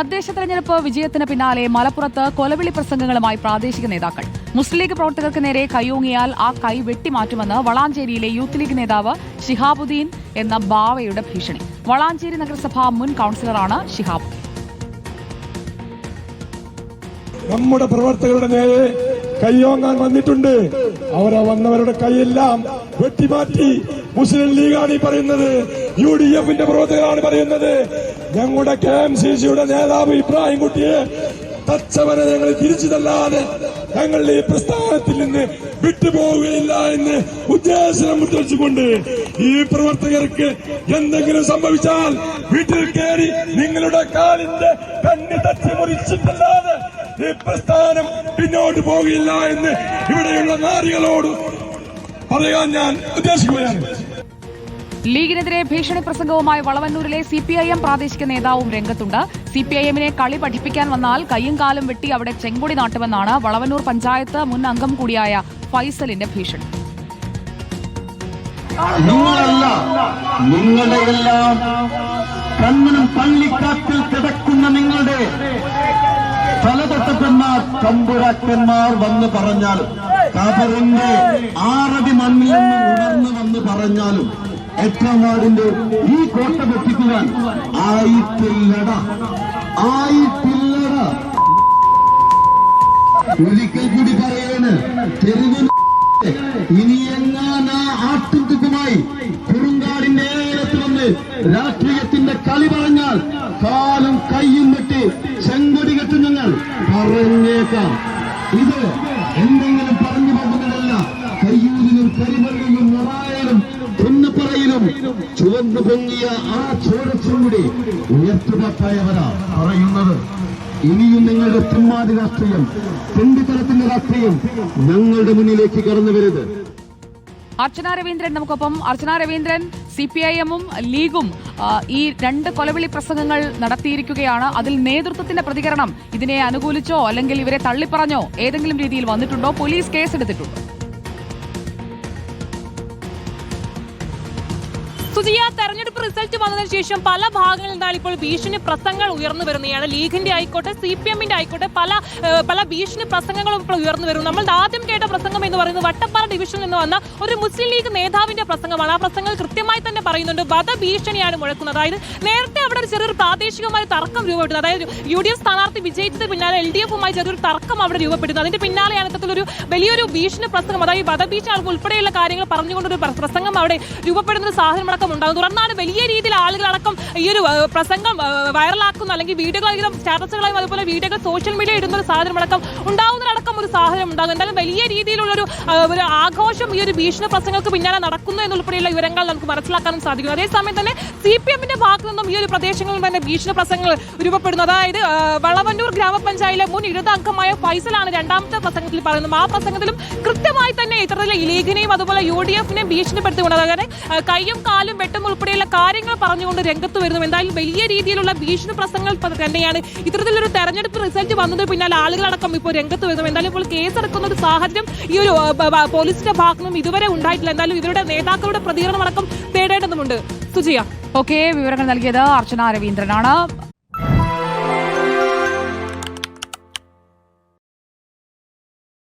തദ്ദേശ തെരഞ്ഞെടുപ്പ് വിജയത്തിന് പിന്നാലെ മലപ്പുറത്ത് കൊലവിളി പ്രസംഗങ്ങളുമായി പ്രാദേശിക നേതാക്കൾ. മുസ്ലിം ലീഗ് പ്രവർത്തകർക്ക് നേരെ കൈയോങ്ങിയാൽ ആ കൈ വെട്ടിമാറ്റുമെന്ന് വളാഞ്ചേരിയിലെ യൂത്ത് ലീഗ് നേതാവ് ഷിഹാബുദ്ദീൻ എന്ന ബാവയുടെ ഭീഷണി. വളാഞ്ചേരി നഗരസഭ മുൻ കൌൺസിലറാണ് ഷിഹാബ് നമ്മുടെ പ്രവർത്തകരുടെ നേരെ കയ്യോങ്ങാൻ വന്നിട്ടുണ്ട്. അവരെ വന്നവരുടെ കൈയെല്ലാം വെട്ടിമാറ്റി മുസ്ലിം ലീഗാണ് ഈ പറയുന്നത്. യു ഡി എഫിന്റെ പ്രവർത്തകരാണ് പറയുന്നത്. ഞങ്ങളുടെ കെ എം സി സിയുടെ നേതാവ് ഇബ്രാഹിം കുട്ടിയെ തച്ചവനെ ഞങ്ങൾ തിരിച്ചു തല്ലാതെ ഞങ്ങളുടെ ഈ പ്രസ്ഥാനത്തിൽ നിന്ന് വിട്ടുപോവുകയില്ല എന്ന് ഉദ്ദേശം മുദ്രിച്ചുകൊണ്ട് ഈ പ്രവർത്തകർക്ക് എന്തെങ്കിലും സംഭവിച്ചാൽ വീട്ടിൽ കയറി നിങ്ങളുടെ കാലിന്റെ കണ്ണി തച്ച് മുറിച്ചിട്ടല്ലാതെ ഈ പ്രസ്ഥാനം പിന്നോട്ട് പോകില്ല എന്ന് ഇവിടെയുള്ള നാരികളോട് പറയാൻ ഞാൻ ഉദ്ദേശിക്കുകയാണ്. ലീഗിനെതിരെ ഭീഷണി പ്രസംഗവുമായി വളവന്നൂരിലെ സി പി ഐ എം പ്രാദേശിക നേതാവും രംഗത്തുണ്ട്. സി പി ഐ എമ്മിനെ കളി പഠിപ്പിക്കാൻ വന്നാൽ കയ്യും കാലും വെട്ടി അവിടെ ചെങ്കൊടി നാട്ടുമെന്നാണ് വളവന്നൂർ പഞ്ചായത്ത് മുൻ അംഗം കൂടിയായ ഫൈസലിന്റെ ഭീഷണി. നിങ്ങളല്ല നിങ്ങളുടെ എല്ലാം കണ്ണനും പള്ളിക്കാട്ടിൽ കിടക്കുന്ന നിങ്ങളുടെ തലതൊട്ടപ്പന്മാർ തമ്പുരാക്കന്മാർ വന്ന് പറഞ്ഞാലും കബറിന്റെ ആറടി മണ്ണിൽ നിന്ന് ഉണർന്നു വന്ന് പറഞ്ഞാലും എത്രമാടിന്റെ ഈ കോട്ട പൊട്ടിക്കുവാൻ? ആയിട്ടില്ലട. ആയിട്ടില്ലട. ഒരിക്കൽ കൂടി പറയാണ് തെരുവിൽ ഇനി എങ്ങാൻ ആ കുറുങ്കാടിന്റെ ഏലത്ത് വന്ന് രാഷ്ട്രീയത്തിന്റെ കളി പറഞ്ഞാൽ കാലും കയ്യും വെട്ടി ചെങ്കൊടി കെട്ടും ഞങ്ങൾ പറഞ്ഞേക്കാം. ഇത് എന്തെങ്കിലും പറഞ്ഞു പോകുന്നതല്ല. കയ്യൂരിലും കരിമലയിലും നിറായാലും പുന്നപ്പറയിലും ചുവന്നു പൊങ്ങിയ ആ ചോരച്ചുകൂടി ഉയർത്തുപാട്ടായവരാ പറയുന്നത്. ഇനിയും നിങ്ങളുടെ തിന്മാതി രാഷ്ട്രീയം തെണ്ടിത്തരത്തിന്റെ രാഷ്ട്രീയം ഞങ്ങളുടെ മുന്നിലേക്ക് കടന്നു വരുത് അർച്ചന രവീന്ദ്രൻ നമുക്കൊപ്പം. Archana Raveendran C P I എമ്മും ലീഗും ഈ രണ്ട് കൊലവിളി പ്രസംഗങ്ങൾ നടത്തിയിരിക്കുകയാണ്. അതിൽ നേതൃത്വത്തിന്റെ പ്രതികരണം ഇതിനെ അനുകൂലിച്ചോ അല്ലെങ്കിൽ ഇവരെ തള്ളിപ്പറഞ്ഞോ ഏതെങ്കിലും രീതിയിൽ വന്നിട്ടുണ്ടോ? പോലീസ് കേസെടുത്തിട്ടുണ്ടോ. സുജിയ തെരഞ്ഞെടുപ്പ് റിസൾട്ട് വന്നതിന് ശേഷം പല ഭാഗങ്ങളിൽ നിന്നാണ് ഇപ്പോൾ ഭീഷണി പ്രസംഗങ്ങൾ ഉയർന്നു വരുന്നതാണ്. ലീഗിന്റെ ആയിക്കോട്ടെ സി പി എമ്മിന്റെ ആയിക്കോട്ടെ പല പല ഭീഷണി പ്രസംഗങ്ങളും ഇപ്പോൾ ഉയർന്നു വരുന്നു. നമ്മൾ ആദ്യം കേട്ട പ്രസംഗം എന്ന് പറയുന്നത് വട്ടപ്പാറ ഡിവിഷനിൽ നിന്ന് വന്ന ഒരു മുസ്ലിം ലീഗ് നേതാവിന്റെ പ്രസംഗമാണ്. ആ പ്രസംഗങ്ങൾ കൃത്യമായി തന്നെ പറയുന്നുണ്ട്. വധഭീഷണിയാണ് മുഴക്കുന്നത്. അതായത് നേരത്തെ അവിടെ ഒരു ചെറിയൊരു പ്രാദേശികമായ തർക്കം രൂപപ്പെടുന്നത് അതായത് യു ഡി എഫ് സ്ഥാനാർത്ഥി വിജയിച്ചതിന് പിന്നാലെ എൽ ഡി എഫുമായി ചെറിയൊരു തർക്കം അവിടെ രൂപപ്പെടുന്നു. അതിന്റെ പിന്നാലെയാണ് ഇത്തരത്തിലൊരു വലിയൊരു ഭീഷണി പ്രസംഗം അതായത് വധഭീഷണി ഉൾപ്പെടെയുള്ള കാര്യങ്ങൾ പറഞ്ഞുകൊണ്ടൊരു പ്ര- പ്രസംഗം അവിടെ രൂപപ്പെടുന്ന ഒരു സാഹചര്യം അടക്കം ഉണ്ടാകും തുടർന്നാണ് വലിയ രീതിയിൽ ആളുകളടക്കം ഈ ഒരു പ്രസംഗം വൈറലാക്കുന്ന അല്ലെങ്കിൽ വീഡിയോകളായും സ്റ്റാറ്റസുകളായും അതുപോലെ വീഡിയോകൾ സോഷ്യൽ മീഡിയ ഇടുന്ന ഒരു സാധനം അടക്കം ഉണ്ടാകുന്നതടക്കം ഒരു സാഹചര്യം ഉണ്ടാകും. എന്തായാലും വലിയ രീതിയിലുള്ള ഒരു ഒരു ആഘോഷം ഈ ഒരു ഭീഷണി പ്രസംഗങ്ങൾക്ക് പിന്നാലെ നടക്കുന്നു എന്നുൾപ്പെടെയുള്ള വിവരങ്ങൾ നമുക്ക് മനസ്സിലാക്കാനും സാധിക്കും അതേസമയം തന്നെ സി പി എമ്മിന്റെ ഭാഗത്തു നിന്നും ഈ ഒരു പ്രദേശങ്ങളിൽ തന്നെ ഭീഷണി പ്രസംഗങ്ങൾ രൂപപ്പെടുന്നു. അതായത് വളവന്നൂർ ഗ്രാമപഞ്ചായത്തിലെ മുൻ ഇടത് അംഗമായ ഫൈസലാണ് രണ്ടാമത്തെ പ്രസംഗത്തിൽ പറയുന്നത്. ആ പ്രസംഗത്തിലും കൃത്യമായി തന്നെ ഇത്തരത്തിലെ ലീഗിനെയും അതുപോലെ യു ഡി എഫിനെയും ഭീഷണിപ്പെടുത്തിക്കൊണ്ട് അതായത് കൈയും കയ്യും കാലും വെട്ടും ഉൾപ്പെടെയുള്ള കാര്യങ്ങൾ പറഞ്ഞുകൊണ്ട് രംഗത്ത് വരുന്നു. എന്തായാലും വലിയ രീതിയിലുള്ള ഭീഷണി പ്രസംഗങ്ങൾ തന്നെയാണ്. ഇത്തരത്തിലൊരു തെരഞ്ഞെടുപ്പ് റിസൾട്ട് വന്നതിന് പിന്നാലെ ആളുകളടക്കം ഇപ്പോൾ രംഗത്ത് വരുന്നു. എന്തായാലും ഇപ്പോൾ കേസെടുക്കുന്ന ഒരു സാഹചര്യം ഈ ഒരു പോലീസിന്റെ ഭാഗത്തു നിന്നും ഇതുവരെ ഉണ്ടായിട്ടില്ല. എന്തായാലും ഇവരുടെ നേതാക്കളുടെ പ്രതികരണം അടക്കം തേടേണ്ടതുണ്ട് സുജിയ. ഓക്കെ വിവരങ്ങൾ നൽകിയത് അർച്ചന രവീന്ദ്രനാണ്.